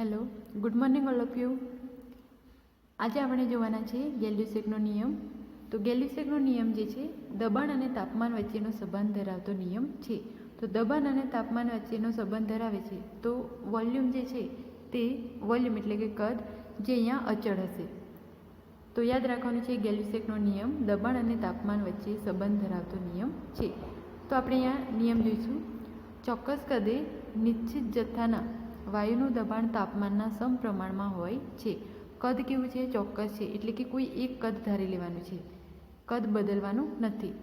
Hello good morning all of you આજે આપણે જોવાના છે ગેલ્યુસેકનો નિયમ. તો ગેલ્યુસેકનો નિયમ જે છે, દબાણ અને તાપમાન વચ્ચેનો સંબંધ ધરાવતો નિયમ છે. તો દબાણ અને તાપમાન વચ્ચેનો સંબંધ ધરાવે છે. તો વોલ્યુમ જે છે, તે વોલ્યુમ એટલે કે કદ જે અહીંયા અચળ હશે. તો યાદ રાખવાનું છે ગેલ્યુસેકનો નિયમ દબાણ અને તાપમાન વચ્ચે સંબંધ ધરાવતો નિયમ છે. તો આપણે અહીંયા નિયમ જોઈશું. ચોક્કસ કદે નિશ્ચિત જથ્થાના વાયુનું દબાણ તાપમાનના સમપ્રમાણમાં હોય છે. કદ કેવું છે? ચોક્કસ છે. એટલે કે કોઈ એક કદ ધારી લેવાનું છે. કદ બદલવાનું નથી.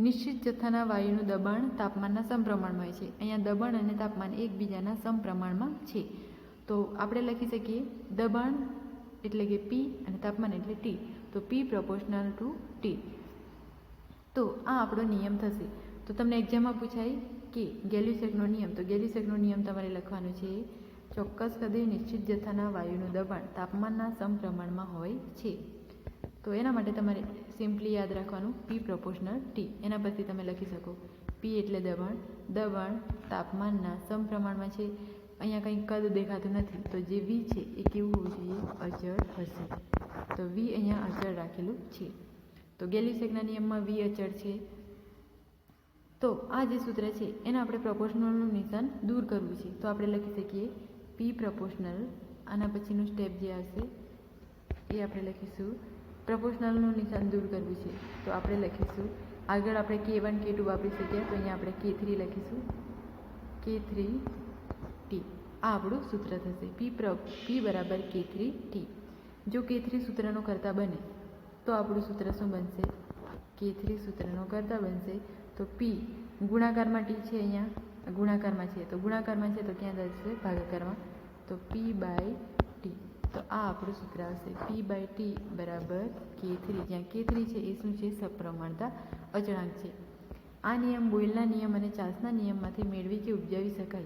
નિશ્ચિત જથ્થાના વાયુનું દબાણ તાપમાનના સમપ્રમાણમાં હોય છે. અહીંયા દબાણ અને તાપમાન એકબીજાના સમપ્રમાણમાં છે. તો આપણે લખી શકીએ દબાણ એટલે કે પી અને તાપમાન એટલે ટી તો પી પ્રપોર્શનલ ટુ ટી તો આ આપણો નિયમ થશે. તો તમને એક્ઝામમાં પૂછાય કે ગેલ્યુસેકનો નિયમ. તો ગેલ્યુસેકનો નિયમ તમારે લખવાનો છે ચોક્કસ કદે નિશ્ચિત જથ્થાના વાયુનું દબાણ તાપમાનના સમપ્રમાણમાં હોય છે. તો એના માટે તમારે સિમ્પલી યાદ રાખવાનું પી પ્રપોર્શનલ ટી એના પરથી તમે લખી શકો. પી એટલે દબાણ. દબાણ તાપમાનના સમપ્રમાણમાં છે. અહીંયા કંઈ કદ દેખાતું નથી. તો જે વી છે એ કેવું હોવું જોઈએ? અચળ હશે. તો વી અહીંયા અચળ રાખેલું છે. તો ગેલિસેકના નિયમમાં વી અચળ છે. તો આ જે સૂત્ર છે, એના આપણે પ્રપોર્શનલનું નિશાન દૂર કરવું છે. તો આપણે લખી શકીએ પી પ્રપોશનલ આના પછીનું સ્ટેપ જે આવશે એ આપણે લખીશું. પ્રપોશનલનું નિશાન દૂર કરવું છે, તો આપણે લખીશું. આગળ આપણે કે વન કે ટુ વાપરી શકીએ, તો અહીંયા આપણે કે થ્રી લખીશું. કે થ્રી ટી આ આપણું સૂત્ર થશે. પી પ્ર પી બરાબર કે થ્રી ટી જો કે થ્રી સૂત્રનો કરતા બને, તો આપણું સૂત્ર શું બનશે? કે થ્રી સૂત્રનો કરતા બનશે. તો પી ગુણાકારમાં ટી છે અહીંયા. ગુણાકારમાં છે તો ગુણાકારમાં છે તો ક્યાં થશે ભાગાકારમાં. તો પી બાય ટી તો આ આપણું સૂત્ર આવશે. પી બાય ટી બરાબર કે થ્રી જ્યાં કે થ્રી છે એ શું છે? સપ્રમાણતા અચળાંક છે. આ નિયમ બોઇલના નિયમ અને ચાર્લ્સના નિયમમાંથી મેળવી કે ઉપજાવી શકાય.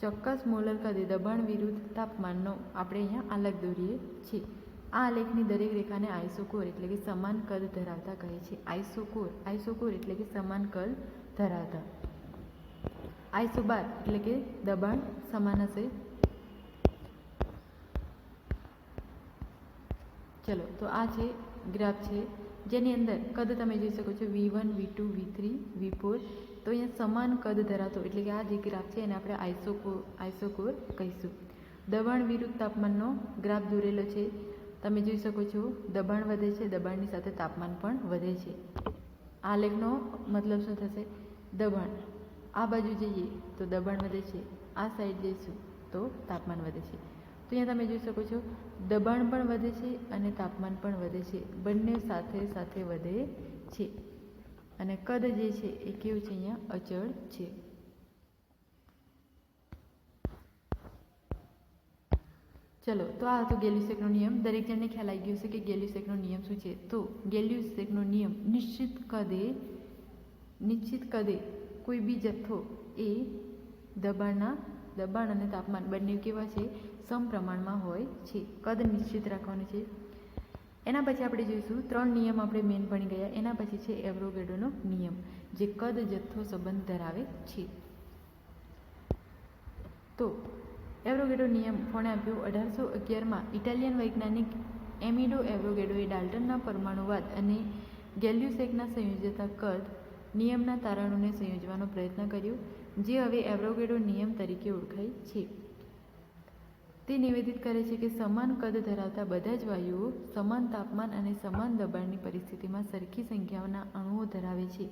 ચોક્કસ મોલર કદે દબાણ વિરુદ્ધ તાપમાનનો આપણે અહીંયા આલેખ દોરીએ છીએ. આ આલેખની દરેક રેખાને આઈસોકોર એટલે કે સમાન કદ ધરાવતા કહે છે. આઈસોકોર આઈસોકોર એટલે કે સમાન કદ ધરાવતા. આઈસોબાર એટલે કે દબાણ સમાન હશે. ચલો, તો આ છે ગ્રાફ છે. જેની અંદર કદ તમે જોઈ શકો છો, V one, V two, V three, V four. તો અહીંયા સમાન કદ ધરાવતો, એટલે કે આ જે ગ્રાફ છે એને આપણે આઈસોકોર આઈસોકોર કહીશું. દબાણ વિરુદ્ધ તાપમાનનો ગ્રાફ દોરેલો છે. તમે જોઈ શકો છો, દબાણ વધે છે, દબાણની સાથે તાપમાન પણ વધે છે. આ લેખનો મતલબ શું થશે? દબાણ. આ બાજુ જઈએ તો દબાણ વધે છે, આ સાઈડ જઈશું તો તાપમાન વધે છે. તો અહીંયા તમે જોઈ શકો છો, દબાણ પણ વધે છે અને તાપમાન પણ વધે છે. બંને સાથે સાથે વધે છે. અને કદ જે છે એ કેવું છે અહીંયા? અચળ છે. ચલો, તો આ હતો ગેલ્યુસેકનો નિયમ. દરેક જણને ખ્યાલ આવી ગયો છે કે ગેલ્યુસેકનો નિયમ શું છે? તો ગેલ્યુસેકનો નિયમ નિશ્ચિત કદે નિશ્ચિત કદે કોઈ બી જથ્થો એ દબાણના, દબાણ અને તાપમાન બંને કેવા છે? સમપ્રમાણમાં હોય છે. કદ નિશ્ચિત રાખવાનું છે. એના પછી આપણે જોઈશું, ત્રણ નિયમ આપણે મેન ભણી ગયા. એના પછી છે એવરોગેડોનો નિયમ, જે કદ જથ્થો સંબંધ ધરાવે છે. તો, એવરોગેડો નિયમ કોણે આપ્યો? અઢારસો અગિયારમાં ઇટાલિયન વૈજ્ઞાનિક એમિડો એવરોગેડોએ ડાલ્ટનના પરમાણુવાદ અને ગેલ્યુસેકના સંયોજતા કદ નિયમના તારણોને સંયોજવાનો પ્રયત્ન કર્યો, જે હવે એવરોગેડો નિયમ તરીકે ઓળખાય છે. તે નિવેદિત કરે છે કે સમાન કદ ધરાવતા બધા જ વાયુઓ સમાન તાપમાન અને સમાન દબાણની પરિસ્થિતિમાં સરખી સંખ્યાઓના અણુઓ ધરાવે છે.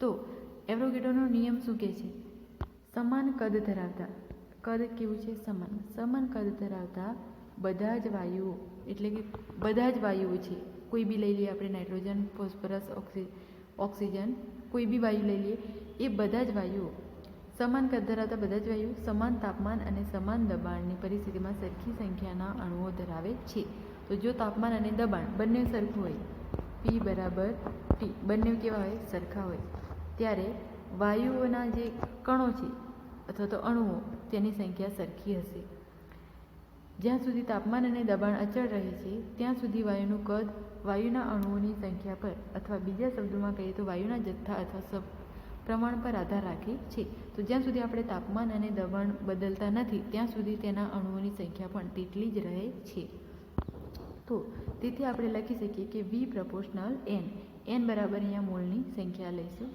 તો એવરોગેડોનો નિયમ શું કહે છે? સમાન કદ ધરાવતા, કદ કેવું છે? સમાન. સમાન કદ ધરાવતા બધા જ વાયુઓ, એટલે કે બધા જ વાયુઓ છે. કોઈ બી લઈ લઈએ આપણે નાઇટ્રોજન, ફોસ્ફરસ, ઓક્સિ, ઓક્સિજન કોઈ બી વાયુ લઈ લઈએ એ બધા જ વાયુઓ. સમાન કદ ધરાવતા બધા જ વાયુ, સમાન તાપમાન અને સમાન દબાણની પરિસ્થિતિમાં સરખી સંખ્યાના અણુઓ ધરાવે છે. તો જો તાપમાન અને દબાણ બંને સરખું હોય પી બરાબર ટી બંને કેવા હોય સરખા હોય, ત્યારે વાયુઓના જે કણો છે અથવા તો અણુઓ, તેની સંખ્યા સરખી હશે. જ્યાં સુધી તાપમાન અને દબાણ અચળ રહે છે, ત્યાં સુધી વાયુનું કદ વાયુના અણુઓની સંખ્યા પર અથવા બીજા શબ્દોમાં કહીએ તો વાયુના જથ્થા અથવા સબ પ્રમાણ પર આધાર રાખે છે. તો જ્યાં સુધી આપણે તાપમાન અને દબાણ બદલતા નથી, ત્યાં સુધી તેના અણુઓની સંખ્યા પણ તેટલી જ રહે છે. તો તેથી આપણે લખી શકીએ કે વી પ્રપોર્શનલ એન એન બરાબર અહીંયા મોલની સંખ્યા લઈશું.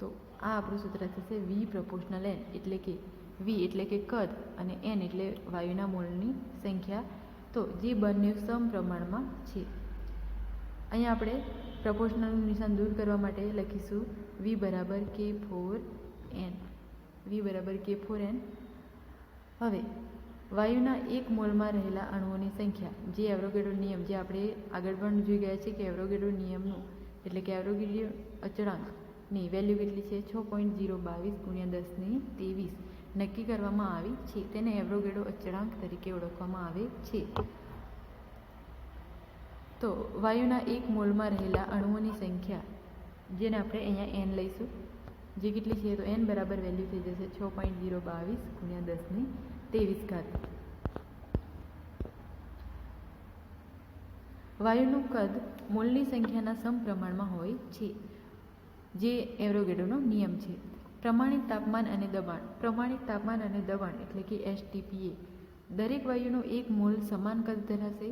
તો આ આપણું સૂત્ર થશે વી પ્રપોર્શનલ એન એટલે કે વી એટલે કે કદ અને એન એટલે વાયુના મોલની સંખ્યા. તો જે બંને સમપ્રમાણમાં છે. અહીંયા આપણે પ્રપોર્શનલનું નિશાન દૂર કરવા માટે લખીશું વી બરાબર કે ફોર એન. વી બરાબર કે ફોર એન. હવે, વાયુના એક મોલમાં રહેલા અણુઓની સંખ્યા, જે એવરોગેડો નિયમ, જે આપણે આગળ પણ જોઈ ગયા છે કે એવરોગેડો નિયમનું, એટલે કે એવરોગેડો અચળાંકની વેલ્યુ કેટલી છે? છ પોઈન્ટ ઝીરો બાવીસ ગુણ્યા દસની ત્રેવીસ. નક્કી કરવામાં આવી છે. તેને એવરોગેડો અચળાંક તરીકે ઓળખવામાં આવે છે. તો વાયુના એક મોલમાં રહેલા અણુઓની સંખ્યા, જેને આપણે અહીંયા એન લઈશું, જે કેટલી છે તો એન બરાબર વેલ્યુ થઈ જશે છ પોઈન્ટ જીરો બાવીસ ગુણ્યા દસની ત્રેવીસ ઘાત. વાયુનું કદ મોલની સંખ્યાના સમપ્રમાણમાં હોય છે, જે એવરોગેડોનો નિયમ છે. પ્રમાણિત તાપમાન અને દબાણ, પ્રમાણિત તાપમાન અને દબાણ એટલે કે એસટીપીએ દરેક વાયુનો એક મોલ સમાન કદ ધરાવશે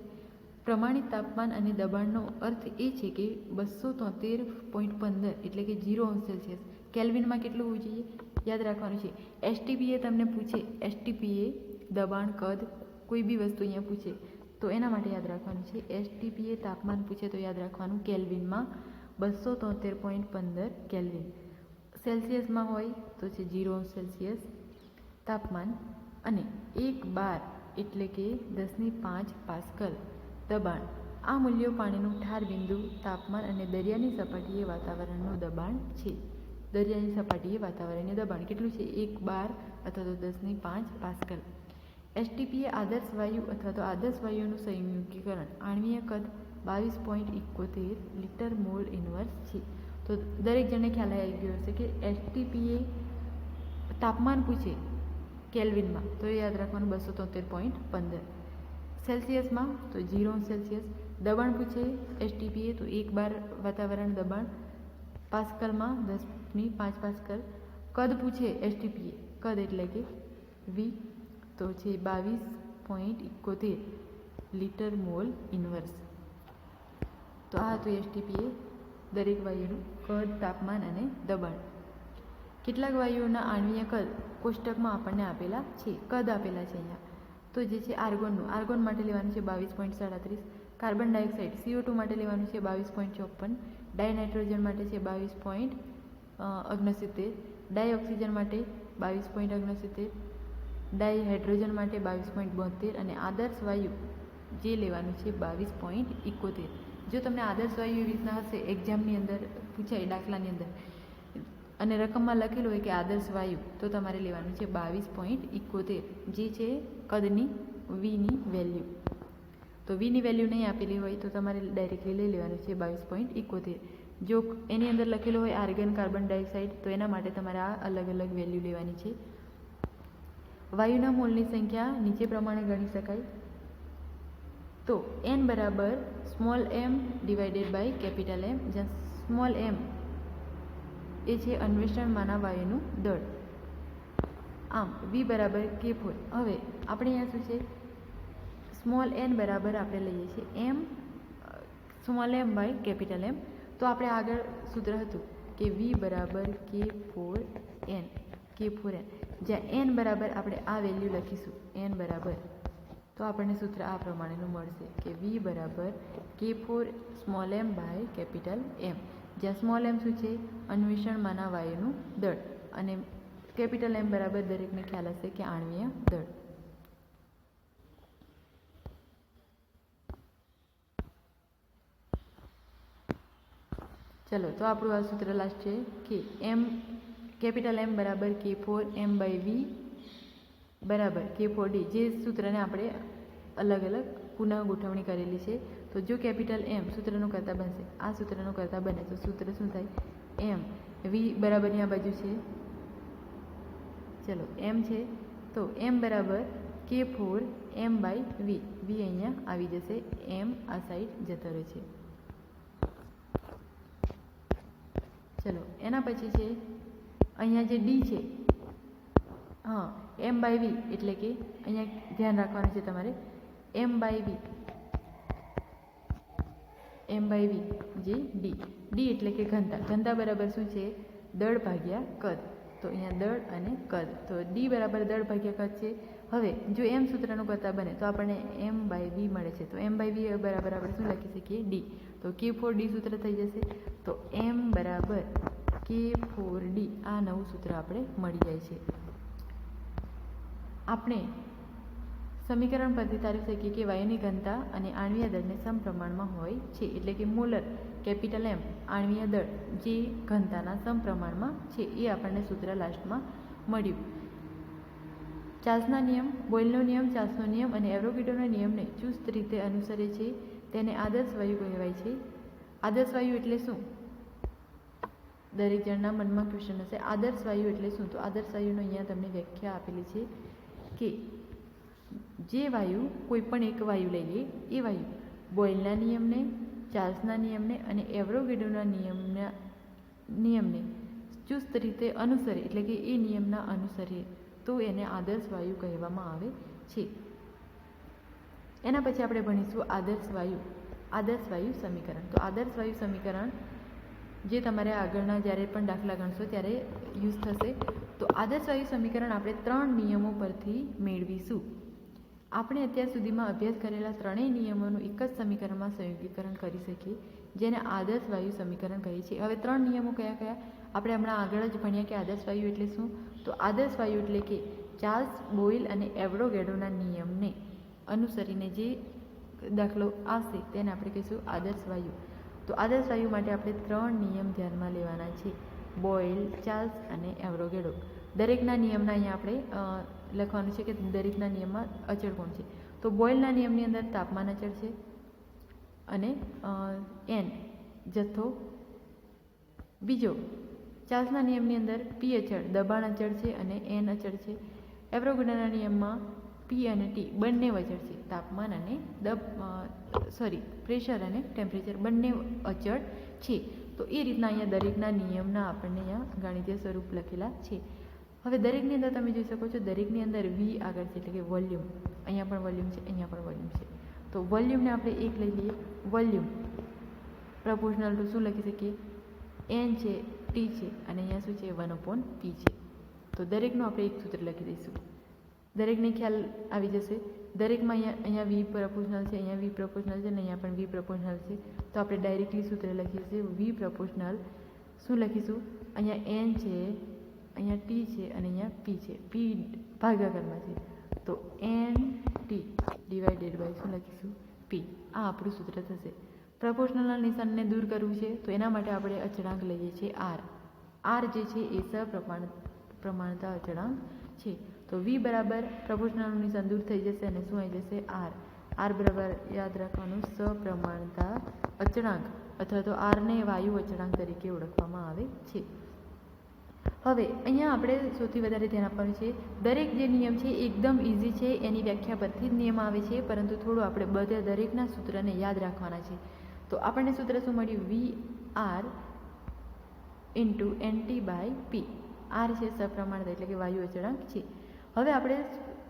પ્રમાણિત તાપમાન અને દબાણનો અર્થ એ છે કે બસો તોતેર પોઈન્ટ પંદર એટલે કે ઝીરો અંશ સેલ્સિયસ. કેલ્વિનમાં કેટલું હોવું જોઈએ? યાદ રાખવાનું છે. એસટીપીએ તમને પૂછે. એસટીપીએ દબાણ, કદ, કોઈ બી વસ્તુ અહીંયા પૂછે. તો એના માટે યાદ રાખવાનું છે. એસટીપીએ તાપમાન પૂછે તો યાદ રાખવાનું કેલ્વિનમાં બસો તોતેર પોઈન્ટ પંદર કેલ્વિન. સેલ્સિયસમાં હોય તો છે ઝીરો અંશ સેલ્સિયસ તાપમાન. અને એક બાર એટલે કે દસની પાંચ પાસ્કલ. દબાણ. આ મૂલ્યો પાણીનું ઠાર બિંદુ, તાપમાન અને દરિયાની સપાટીએ વાતાવરણનું દબાણ છે. દરિયાની સપાટીએ વાતાવરણીય દબાણ કેટલું છે? એક, બાર અથવા તો દસની પાંચ, પાસ્કલ. એસટીપીએ આદર્શ વાયુ અથવા તો આદર્શ વાયુનું સંયુગીકરણ આણ્વીય કદ બાવીસ પોઈન્ટ ઇકોતેર લીટર મોલ ઇન્વર્સ છે. તો દરેક જણને ખ્યાલ આવી ગયો હશે કે એસટીપીએ તાપમાન પૂછે કેલ્વિનમાં. તો યાદ રાખવાનું બસો તોતેર પોઈન્ટ પંદર. સેલ્સિયસમાં, તો ઝીરો સેલ્સિયસ. દબાણ પૂછે એસટીપીએ, તો એક બાર વાતાવરણ દબાણ. પાસ્કલમાં દસની પાંચ પાસ્કલ. કદ પૂછે એસટીપીએ. કદ એટલે કે વી. તો છે બાવીસ પોઈન્ટ ઇકોતેર લીટર મોલ ઇન્વર્સ. તો આ હતું એસટીપીએ, દરેક વાયુનું કદ, તાપમાન અને દબાણ. કેટલાક વાયુઓના આણ્વીય કદ કોષ્ટકમાં આપણને આપેલા છે. કદ આપેલા છે અહીંયા. તો જે છે આર્ગોનનું, આર્ગોન માટે લેવાનું છે બાવીસ પોઈન્ટ સાડત્રીસ, કાર્બન ડાયોક્સાઇડ સીઓ ટુ માટે લેવાનું છે બાવીસ પોઈન્ટ ચોપન, ડાયનાઇટ્રોજન માટે છે બાવીસ પોઈન્ટ ઓગણસિત્તેર ડાયઓક્સિજન માટે બાવીસ પોઈન્ટ ઓગણસિત્તેર ડાયહાઇડ્રોજન માટે બાવીસ પોઈન્ટ બોતેર અને આદર્શ વાયુ જે લેવાનું છે બાવીસ પોઈન્ટ ઇકોતેર જો તમને આદર્શ વાયુ એવી રીતના હશે એક્ઝામની અંદર પૂછાય, દાખલાની અંદર અને રકમમાં લખેલું હોય કે આદર્શ વાયુ, તો તમારે લેવાનું છે બાવીસ પોઈન્ટ ઇકોતેર, જે છે કદની, વીની વેલ્યુ તો વીની વેલ્યુ નહીં આપેલી હોય તો તમારે ડાયરેક્ટલી લઈ લેવાનું છે બાવીસ પોઈન્ટ ઇકોતેર. જો એની અંદર લખેલું હોય આર્ગન કાર્બન ડાયોક્સાઇડ, તો એના માટે તમારે આ અલગ અલગ વેલ્યુ લેવાની છે. વાયુના મોલની સંખ્યા નીચે પ્રમાણે ગણી શકાય. તો એન બરાબર small M divided by capital M જ્યાં સ્મોલ એમ એ છે અન્વેષણ વાયુનું દળ. આમ વી બરાબર કે ફોર હવે, આપણે અહીંયા શું છે? સ્મોલ એન બરાબર આપણે લઈએ છીએ એમ small M by capital M તો આપણે આગળ સૂત્ર હતું કે વી બરાબર કે ફોર એન કે ફોર એન જ્યાં એન બરાબર આપણે આ વેલ્યુ લખીશું એન બરાબર. તો આપણને સૂત્ર આ પ્રમાણેનું મળશે કે વી બરાબર કે four small M by capital M જ્યાં સ્મોલ એમ શું છે? અન્વેષણમાંના વાયુનું દળ. અને કેપિટલ એમ બરાબર દરેકને ખ્યાલ હશે કે આણ્વીય દળ. ચલો, તો આપણું આ સૂત્ર લાસ્ટ છે કે એમ, કેપિટલ એમ બરાબર કે ફોર એમ બાય વી બરાબર, કે ફોર ડી. જે સૂત્રને આપણે અલગ અલગ પુનઃ ગોઠવણી કરેલી છે. તો જો કેપિટલ એમ સૂત્રનું કરતાં બનશે, આ સૂત્રનું કરતાં બને, તો સૂત્ર શું થાય? એમ વી બરાબરની આ બાજુ છે. ચલો એમ છે. તો એમ બરાબર કે ફોર એમ બાય વી વી અહીંયા આવી જશે. એમ આ સાઈડ જતો રહે છે. ચલો, એના પછી છે, અહીંયા જે ડી છે, હા એમ બાય વી એટલે કે અહીંયા ધ્યાન રાખવાનું છે તમારે. એમ બાય વી એમ બાય વી જે ડી ડી એટલે કે ઘનતા. ઘનતા બરાબર શું છે? દળ ભાગ્યા કદ. તો અહીંયા દળ અને કદ. તો ડી બરાબર દળ ભાગ્યા કદ છે. હવે, જો એમ સૂત્રનું કરતા બને, તો આપણને એમ બાય વી મળે છે. તો એમ બાય વી બરાબર આપણે શું લખી શકીએ? ડી તો કે ફોર ડી સૂત્ર થઈ જશે. તો એમ બરાબર કે ફોર ડી આ નવું સૂત્ર આપણે મળી જાય છે. આપણે સમીકરણ પરથી તારી શકીએ કે વાયુની ઘનતા અને આણ્વીય દળને સમપ્રમાણમાં હોય છે, એટલે કે મોલર, કેપિટલ એમ આણ્વીય દળ, જે ઘનતાના સમપ્રમાણમાં છે, એ આપણને સૂત્ર લાસ્ટમાં મળ્યું. ચાર્લ્સના નિયમ, બોઇલનો નિયમ, ચાર્લ્સનો નિયમ અને એવરોગીડોના નિયમને ચુસ્ત રીતે અનુસરે છે, તેને આદર્શ વાયુ કહેવાય છે. આદર્શ વાયુ એટલે શું? દરેક જણના મનમાં ક્વેશ્ચન હશે. આદર્શ વાયુ એટલે શું? તો આદર્શ વાયુનો અહીંયા તમને વ્યાખ્યા આપેલી છે કે જે વાયુ કોઈ પણ એક વાયુ લઈએ એ વાયુ. બોયલના નિયમને, ચાર્લ્સના નિયમને અને એવરોગેડોના નિયમના નિયમને ચુસ્ત રીતે અનુસરે, એટલે કે એ નિયમના અનુસરે, તો એને આદર્શ વાયુ કહેવામાં આવે છે. એના પછી આપણે ભણીશું આદર્શ વાયુ. આદર્શ વાયુ સમીકરણ. તો આદર્શ વાયુ સમીકરણ જે તમારે આગળના જ્યારે પણ દાખલા ગણશો ત્યારે યુઝ થશે. તો આદર્શ વાયુ સમીકરણ આપણે ત્રણ નિયમો પરથી મેળવીશું. આપણે અત્યાર સુધીમાં અભ્યાસ કરેલા ત્રણેય નિયમોનું એક જ સમીકરણમાં સંયોગીકરણ કરી શકીએ, જેને આદર્શ વાયુ સમીકરણ કહીએ છીએ હવે ત્રણ નિયમો કયા કયા? આપણે હમણાં આગળ જ ભણ્યા કે આદર્શ વાયુ એટલે શું? તો આદર્શ વાયુ એટલે કે ચાર્લ્સ બોઇલ અને એવરોગેડોના નિયમને અનુસરીને જે દાખલો આવશે તેને આપણે કહીશું આદર્શ વાયુ. તો આદર્શ વાયુ માટે આપણે ત્રણ નિયમ ધ્યાનમાં લેવાના છે, બોઇલ, ચાર્લ્સ અને એવરોગેડો દરેકના નિયમના અહીંયા આપણે લખવાનું છે કે દરેકના નિયમમાં અચળ કોણ છે. તો બોઇલના નિયમની અંદર તાપમાન અચળ છે અને એન, જથ્થો. બીજો ચાર્લ્સના નિયમની અંદર પી અચળ, દબાણ અચળ છે અને એન અચળ છે. એવરોગેડોના નિયમમાં પી અને ટી બંને અચળ છે. તાપમાન અને દબ સોરી પ્રેશર અને ટેમ્પરેચર બંને અચળ છે. તો એ રીતના અહીંયા દરેકના નિયમના આપણને અહીંયા ગણિતીય સ્વરૂપ લખેલા છે. હવે દરેકની અંદર તમે જોઈ શકો છો, દરેકની અંદર વી આગળ છે એટલે કે વોલ્યુમ અહીંયા પણ વોલ્યુમ છે, અહીંયા પણ વોલ્યુમ છે. તો વોલ્યુમને આપણે એક લઈ લઈએ. વોલ્યુમ પ્રપોર્શનલ ટુ શું લખી શકીએ? એન છે ટી છે, અને અહીંયા શું છે? વન અપોન પી છે. તો દરેકનું આપણે એક સૂત્ર લખી દઈશું. દરેકને ખ્યાલ આવી જશે. દરેકમાં અહીંયા અહીંયા વી પ્રપોર્શનલ છે, અહીંયા વી પ્રપોર્શનલ છે, અને અહીંયા પણ વી પ્રપોર્શનલ છે. તો આપણે ડાયરેક્ટલી સૂત્ર લખીશું વી પ્રપોર્શનલ શું લખીશું? અહીંયા એન છે અહીંયા ટી છે અને અહીંયા પી છે. પી ભાગાકારમાં છે. તો એન ટી ડિવાઇડેડ બાય શું લખીશું? પી. આ આપણું સૂત્ર થશે. પ્રપોર્શનલના નિશાનને દૂર કરવું છે, તો એના માટે આપણે અચળાંક લઈએ છીએ આર. આર જે છે એ સપ્રમાણ પ્રમાણતા અચળાંક છે. તો વી બરાબર પ્રપોર્શનલનું નિશાન દૂર થઈ જશે અને શું આવી જશે? આર. આર બરાબર યાદ રાખવાનું સપ્રમાણતા અચળાંક, અથવા તો આરને વાયુ અચળાંક તરીકે ઓળખવામાં આવે છે. હવે અહીંયા આપણે સૌથી વધારે ધ્યાન આપવાનું છે, દરેક જે નિયમ છે એકદમ ઇઝી છે, એની વ્યાખ્યા પરથી જ નિયમ આવે છે, પરંતુ થોડું આપણે બધા દરેકના સૂત્રને યાદ રાખવાના છે. તો આપણને સૂત્ર શું મળ્યું? V R into N T by P R છે સપ્રમાણતા, એટલે કે વાયુ અચળાંક છે. હવે આપણે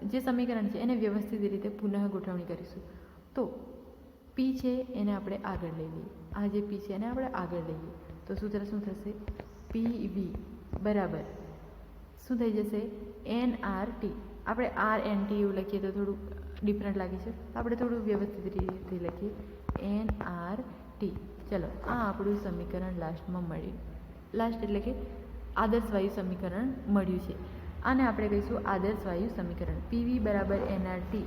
જે સમીકરણ છે એને વ્યવસ્થિત રીતે પુનઃ ગોઠવણી કરીશું. તો પી છે એને આપણે આગળ લઈ લઈએ. આ જે પી છે એને આપણે આગળ લઈએ. તો સૂત્ર શું થશે? પી વી બરાબર. શું થઈ જશે? એન આર ટી આપણે આર એન ટી એવું લખીએ તો થોડુંક ડિફરન્ટ લાગે છે. આપણે થોડું વ્યવસ્થિત રીતે લખીએ. એન આર ટી ચલો, આ આપણું સમીકરણ લાસ્ટમાં મળ્યું. લાસ્ટ એટલે કે આદર્શ વાયુ સમીકરણ મળ્યું છે. આને આપણે કહીશું આદર્શ વાયુ સમીકરણ પીવી બરાબર એનઆરટી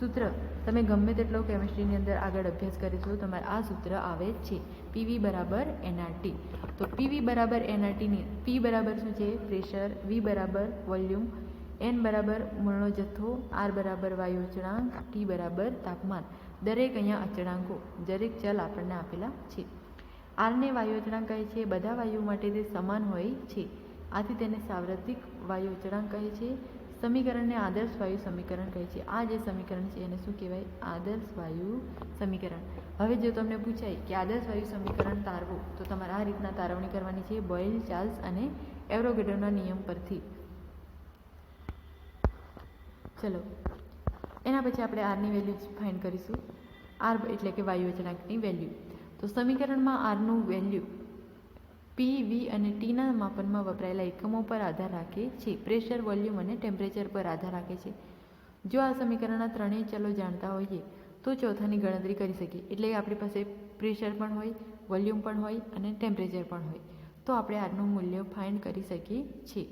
સૂત્ર. તમે ગમે તેટલો કેમિસ્ટ્રીની અંદર આગળ અભ્યાસ કરીશું તમારે આ સૂત્ર આવે જ છે પીવી બરાબર એનઆરટી તો પીવી બરાબર એનઆરટીની પી બરાબર શું છે? પ્રેશર વી બરાબર વોલ્યુમ એન બરાબર મૂળનો જથ્થો આર બરાબર વાયુ અચળાંક ટી બરાબર તાપમાન. દરેક અહીંયા અચળાંકો, દરેક ચલ આપણને આપેલા છે. આરને વાયુ અચળાંક કહે છે, બધા વાયુ માટે તે સમાન હોય છે. આથી તેને સાર્વત્રિક વાયુ અચળાંક કહે છે. સમીકરણને આદર્શ વાયુ સમીકરણ કહે છે. આ જે સમીકરણ છે એને શું કહેવાય? આદર્શ વાયુ સમીકરણ. હવે જો તમને પૂછાય કે આદર્શ વાયુ સમીકરણ તારવું, તો તમારે આ રીતના તારવણી કરવાની છે બોઇલ ચાર્લ્સ અને એવરોગેડોના નિયમ પરથી. ચલો, એના પછી આપણે આરની વેલ્યુ ફાઇન્ડ કરીશું. આર એટલે કે વાયુ અચળાંકની વેલ્યુ. તો સમીકરણમાં આરનું વેલ્યુ પી, વી અને ટીના માપનમાં વપરાયેલા એકમો પર આધાર રાખે છે. પ્રેશર, વોલ્યુમ અને ટેમ્પરેચર પર આધાર રાખે છે. જો આ સમીકરણના ત્રણેય ચલો જાણતા હોઈએ, તો ચોથાની ગણતરી કરી શકીએ. એટલે આપણી પાસે પ્રેશર પણ હોય, વોલ્યુમ પણ હોય અને ટેમ્પરેચર પણ હોય. તો આપણે આરનું મૂલ્ય ફાઇન્ડ કરી શકીએ છીએ.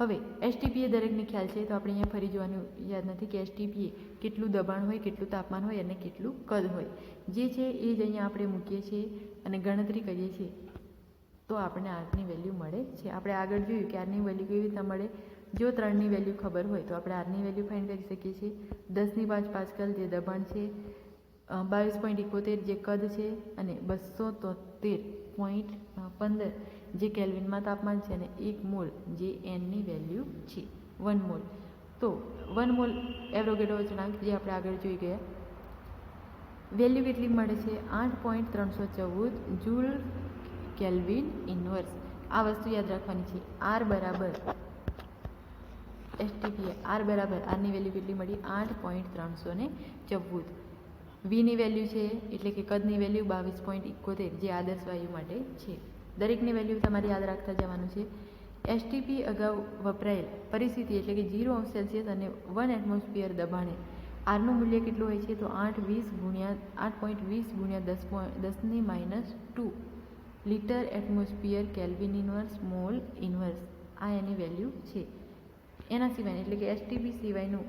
હવે એસટીપીએ દરેકને ખ્યાલ છે, તો આપણે અહીંયા ફરી જોવાનું યાદ નથી કે એસટીપીએ કેટલું દબાણ હોય, કેટલું તાપમાન હોય અને કેટલું કદ હોય. જે છે એ જ અહીંયા આપણે મૂકીએ છીએ. અને ગણતરી કરીએ છીએ, તો આપણને આરની વેલ્યુ મળે છે. આપણે આગળ જોયું કે આરની વેલ્યુ કેવી રીતના મળે. જો ત્રણની વેલ્યુ ખબર હોય, તો આપણે આરની વેલ્યુ ફાઇન્ડ કરી શકીએ છીએ. દસની પાંચ પાસ્કલ જે દબાણ છે બાવીસ પોઈન્ટ ઇકોતેર જે કદ છે અને બસો તોતેર પોઈન્ટ પંદર જે કેલ્વિનમાં તાપમાન છે અને એક મોલ જે એનની વેલ્યુ છે. One mole. તો વન મોલ એવરોગેડો અચળાંક જે આપણે આગળ જોઈ ગયા. વેલ્યુ કેટલી મળે છે? આઠ પોઈન્ટ ત્રણસો ચૌદ. Joule kelvin inverse. આ વસ્તુ યાદ રાખવાની છે. આર બરાબર. એસટીપી આર બરાબર. આરની વેલ્યુ કેટલી મળી? આઠ પોઈન્ટ ત્રણસો ને ચૌદ. વીની વેલ્યુ છે એટલે કે કદની વેલ્યુ? બાવીસ પોઈન્ટ ઇકોતેર જે આદર્શ વાયુ માટે છે. દરેકની વેલ્યુ તમારે યાદ રાખતા જવાનું છે. એસટીપી અગાઉ વપરાયેલ પરિસ્થિતિ એટલે કે ઝીરો અંશ સેલ્સિયસ અને વન એટમોસ્ફિયર દબાણે આરનું મૂલ્ય કેટલું હોય છે? તો આઠ વીસ ગુણ્યા, આઠ પોઈન્ટ વીસ ગુણ્યા દસ પોઈન્ટ દસની minus two. Litre atmosphere kelvin inverse, mole inverse. આ એની વેલ્યુ છે. એના સિવાય એટલે કે એસટીબી સિવાયનું,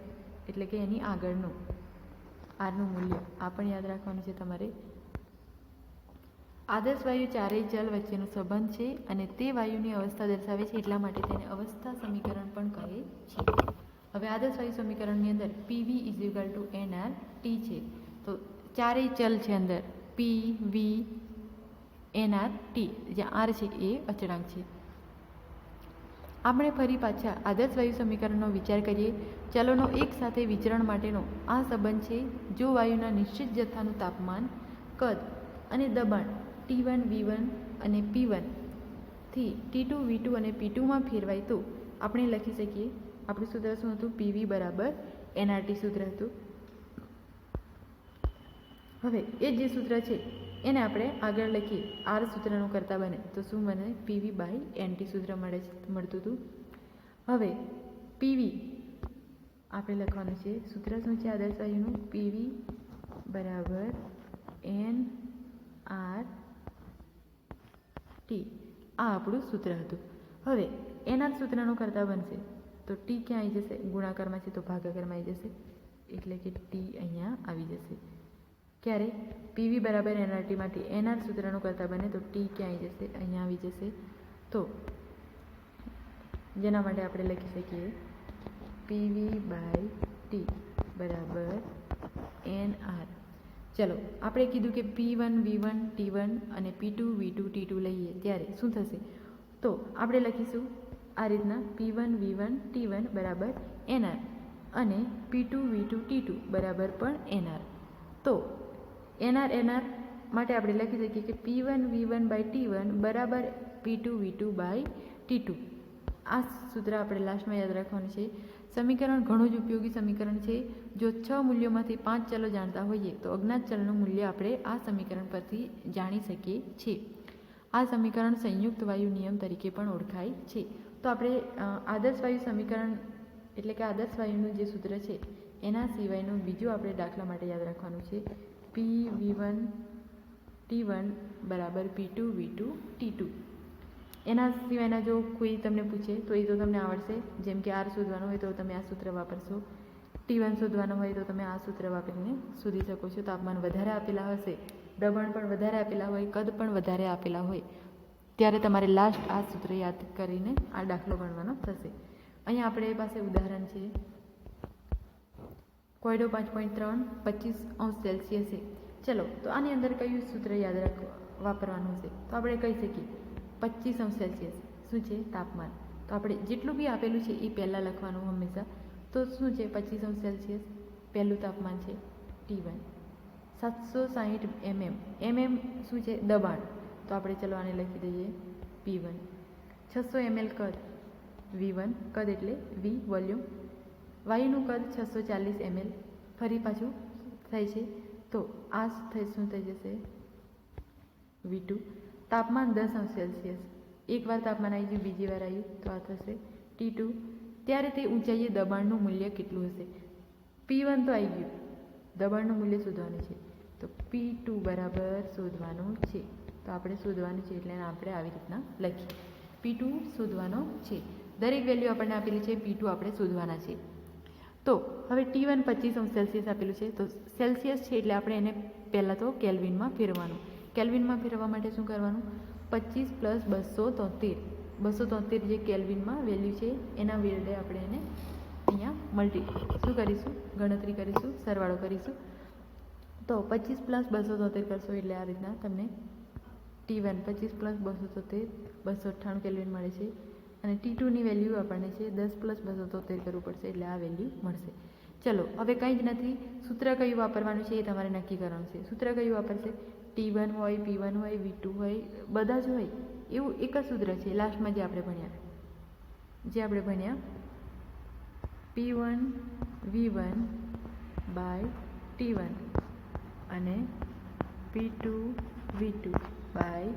એટલે કે એની આગળનું આરનું મૂલ્ય. આ પણ યાદ રાખવાનું છે તમારે. આદર્શ વાયુ ચારેય જલ વચ્ચેનો સંબંધ છે અને તે વાયુની અવસ્થા દર્શાવે છે, એટલા માટે તેને અવસ્થા સમીકરણ પણ કહે છે. હવે આદર્શ વાયુ સમીકરણની અંદર PV is equal to N R T છે. તો ચારેય ચલ છે અંદર. P V N R T જ્યાં આર છે એ અચળાંક છે. આપણે ફરી પાછા આદર્શ વાયુ સમીકરણનો વિચાર કરીએ. ચલોનો એક સાથે વિચરણ માટેનો આ સંબંધ છે જો વાયુના નિશ્ચિત જથ્થાનું તાપમાન, કદ અને દબાણ ટી વન વી વન અને પી વનથી ટી ટુ વી ટુ અને પી ટુમાં ફેરવાય તો આપણે લખી શકીએ આપણું સૂત્ર શું હતું પીવી બરાબર, એનઆરટી સૂત્ર હતું. હવે, એ જે સૂત્ર છે, એને આપણે આગળ લખીએ. આર સૂત્રનું કરતાં બને. તો શું મને પીવી બાય એનટી સૂત્ર મળે મળતું હતું? હવે, પીવી, આપણે લખવાનું છે, સૂત્ર શું છે આદર્શાહીનું પીવી બરાબર એન આર ટી આ આપણું સૂત્ર હતું. હવે એનઆર સૂત્રનું કરતાં બનશે. તો ટી ક્યાં આવી જશે? ગુણાકારમાં છે તો ભાગાકારમાં આવી જશે. એટલે કે ટી અહીંયા આવી જશે. ક્યારે? પીવી બરાબર એનઆરટીમાંથી એનઆર સૂત્રનું કરતાં બને તો ટી ક્યાં આવી જશે? અહીંયા આવી જશે. તો જેના માટે આપણે લખી શકીએ પીવી બાય ટી બરાબર એનઆર ચલો, આપણે કીધું કે P one, V one, T one અને P two, V two, T two લઈએ. ત્યારે શું થશે? તો આપણે લખીશું આ રીતના P one V one T one બરાબર એનઆર અને P two V two T two બરાબર પણ એનઆર તો એનઆર એનઆર માટે આપણે લખી શકીએ કે P one V one by T one બરાબર P two V two by T two આ સૂત્ર આપણે લાસ્ટમાં યાદ રાખવાનું છે. સમીકરણ ઘણું જ ઉપયોગી સમીકરણ છે. જો છ મૂલ્યોમાંથી પાંચ ચલો જાણતા હોઈએ તો અજ્ઞાત ચલનું મૂલ્ય આપણે આ સમીકરણ પરથી જાણી શકીએ છીએ. આ સમીકરણ સંયુક્ત વાયુ નિયમ તરીકે પણ ઓળખાય છે. તો આપણે આદર્શ વાયુ સમીકરણ એટલે કે આદર્શ વાયુનું જે સૂત્ર છે, એના સિવાયનું બીજું આપણે દાખલા માટે યાદ રાખવાનું છે. P V one T one બરાબર P two V two T two એના સિવાયના જો કોઈ તમને પૂછે, તો એ તો તમને આવડશે. જેમ કે આર શોધવાનું હોય તો તમે આ સૂત્ર વાપરશો. ટી વન શોધવાનું હોય તો તમે આ સૂત્ર વાપરીને શોધી શકો છો. તાપમાન વધારે આપેલા હશે દબાણ પણ વધારે આપેલા હોય, કદ પણ વધારે આપેલા હોય. ત્યારે તમારે લાસ્ટ આ સૂત્ર યાદ કરીને આ દાખલો ગણવાનો થશે. અહીંયા આપણે પાસે ઉદાહરણ છે. કોયડો પાંચ પોઈન્ટ ત્રણ, પચીસ અંશ સેલ્સિયસે ચલો, તો આની અંદર કયું સૂત્ર યાદ રાખ વાપરવાનું છે? તો આપણે કહી શકીએ, પચીસ અંશ સેલ્સિયસ શું છે? તાપમાન. તો આપણે જેટલું બી આપેલું છે એ પહેલાં લખવાનું હંમેશા. તો શું છે? પચીસ અંશ સેલ્સિયસ પહેલું તાપમાન છે ટી વન સાતસો સાહીઠ એમએમ એમએમ શું છે? દબાણ. તો આપણે ચલો આને લખી દઈએ. પી વન છસો એમએલ કદ? વી વન કદ એટલે વી વોલ્યુમ. વાયુનું કદ છસો ચાલીસ એમએલ ફરી પાછું થાય છે. તો આ શું થઈ જશે? વી ટુ તાપમાન દસ અંશ સેલ્સિયસ. એકવાર તાપમાન આવી ગયું, બીજી વાર આવ્યું, તો આ થશે ટી ટુ ત્યારે તે ઊંચાઈએ દબાણનું મૂલ્ય કેટલું હશે? પી વન તો આવી ગયું. દબાણનું મૂલ્ય શોધવાનું છે. તો પી ટુ બરાબર શોધવાનું છે. તો આપણે શોધવાનું છે એટલે આપણે આવી રીતના લખીએ. પી શોધવાનો છે. દરેક વેલ્યુ આપણને આપેલી છે પી આપણે શોધવાના છે. તો હવે ટી વન પચીસ અંશ સેલ્સિયસ આપેલું છે. તો સેલ્સિયસ છે એટલે આપણે એને પહેલાં તો કેલ્વિનમાં ફેરવવાનું. કેલ્વિનમાં ફેરવવા માટે શું કરવાનું? પચીસ પ્લસ બસો તોતેર. બસો તોતેર જે કેલ્વિનમાં વેલ્યુ છે, એના વેલ્ડે આપણે એને અહીંયા મલ્ટી શું કરીશું? ગણતરી કરીશું, સરવાળો કરીશું. તો પચીસ પ્લસ બસો તોતેર કરશો એટલે આ રીતના તમને ટી વન પચીસ પ્લસ બસો તોતેર, બસો અઠ્ઠાણું કેલ્વિન મળે છે. અને ટી ટુની વેલ્યુ આપણને છે દસ પ્લસ બસો તોતેર કરવું પડશે, એટલે આ વેલ્યુ મળશે. ચલો, હવે કંઈ જ નથી. સૂત્ર કયું વાપરવાનું છે એ તમારે નક્કી કરવાનું છે. સૂત્ર કયું વાપરશે? ટી વન હોય પી વન હોય વી ટુ હોય, બધા જ હોય. એવું એક જ સૂત્ર છે લાસ્ટમાં જે આપણે ભણ્યા. જે આપણે ભણ્યા. P one V one by T one અને P two V two by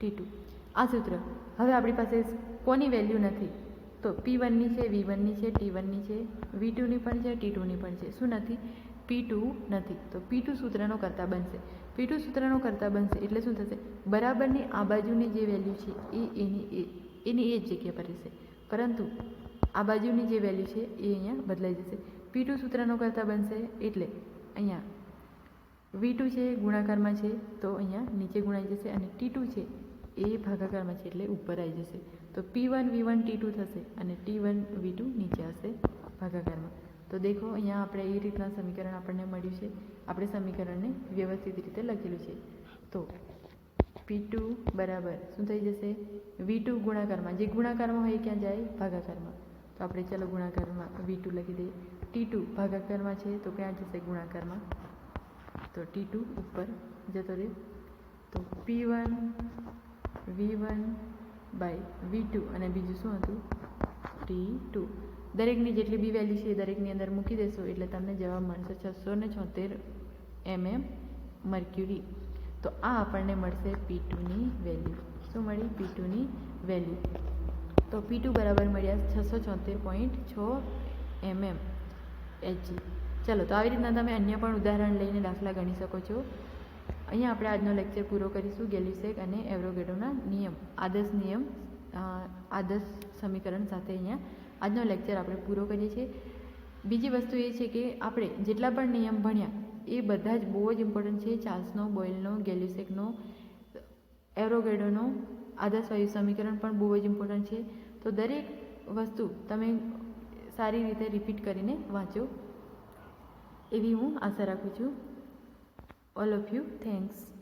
T two. આ સૂત્ર. હવે આપણી પાસે કોની વેલ્યુ નથી? તો પી વનની છે, વી વનની છે, ટી વનની છે, વી ટુની પણ છે, ટી ટુની પણ છે. શું નથી? પી ટુ નથી. તો પી ટુ સૂત્રનો કરતા બનશે. પી ટુ સૂત્રનો કરતા બનશે એટલે શું થશે? બરાબરની આ બાજુની જે વેલ્યુ છે, એ એની એ એની એ જ જગ્યા પર રહેશે. પરંતુ આ બાજુની જે વેલ્યુ છે, એ અહીંયા બદલાઈ જશે. પી ટુ સૂત્રનો કરતા બનશે એટલે અહીંયા વી ટુ છે, ગુણાકારમાં છે, તો અહીંયા નીચે ગુણાઈ જશે અને ટી ટુ છે, એ ભાગાકારમાં છે, એટલે ઉપર આવી જશે. તો P one V one T two થશે અને ટી વન વી ટુ નીચે હશે ભાગાકારમાં. તો દેખો, અહીંયા આપણે એ રીતના સમીકરણ આપણને મળ્યું છે. આપણે સમીકરણને વ્યવસ્થિત રીતે લખેલું છે. તો પી ટુ બરાબર શું થઈ જશે? વી ટુ ગુણાકારમાં. જે ગુણાકારમાં હોય ક્યાં જાય? ભાગાકારમાં. તો આપણે ચાલો ગુણાકારમાં વી ટુ લખી દઈએ. ટી ટુ ભાગાકારમાં છે, તો ક્યાં જશે? ગુણાકારમાં. તો ટી ટુ ઉપર જતો રહે તો P one, V one by V two અને બીજું શું હતું? T two. દરેકની જેટલી બી વેલ્યુ છે એ દરેકની અંદર મૂકી દેશો એટલે તમને જવાબ મળશે છસો ને છોતેર એમએમ મર્ક્યુરી. તો આ આપણને મળશે પી ટુની વેલ્યુ. શું મળી? પી ટુની વેલ્યુ. તો પી ટુ બરાબર મળ્યા છસો છોતેર પોઈન્ટ છ એમએમ એચજી ચલો, તો આવી રીતના તમે અન્ય પણ ઉદાહરણ લઈને દાખલા ગણી શકો છો. અહીંયા આપણે આજનો લેક્ચર પૂરો કરીશું, ગેલિસેક અને એવરોગેડોના નિયમ, આદર્શ નિયમ આદર્શ સમીકરણ સાથે અહીંયા. આજનો લેક્ચર આપણે પૂરો કરીએ છીએ. બીજી વસ્તુ એ છે કે આપણે જેટલા પણ નિયમ ભણ્યા, એ બધા જ બહુ જ ઇમ્પોર્ટન્ટ છે. ચાર્લ્સનો બોઇલનો ગેલિસેકનો આદર્શ વાયુ સમીકરણ પણ બહુ જ ઇમ્પોર્ટન્ટ છે. તો દરેક વસ્તુ તમે સારી રીતે રિપીટ કરીને વાંચો. એવી હું આશા રાખું છું. All of you thanks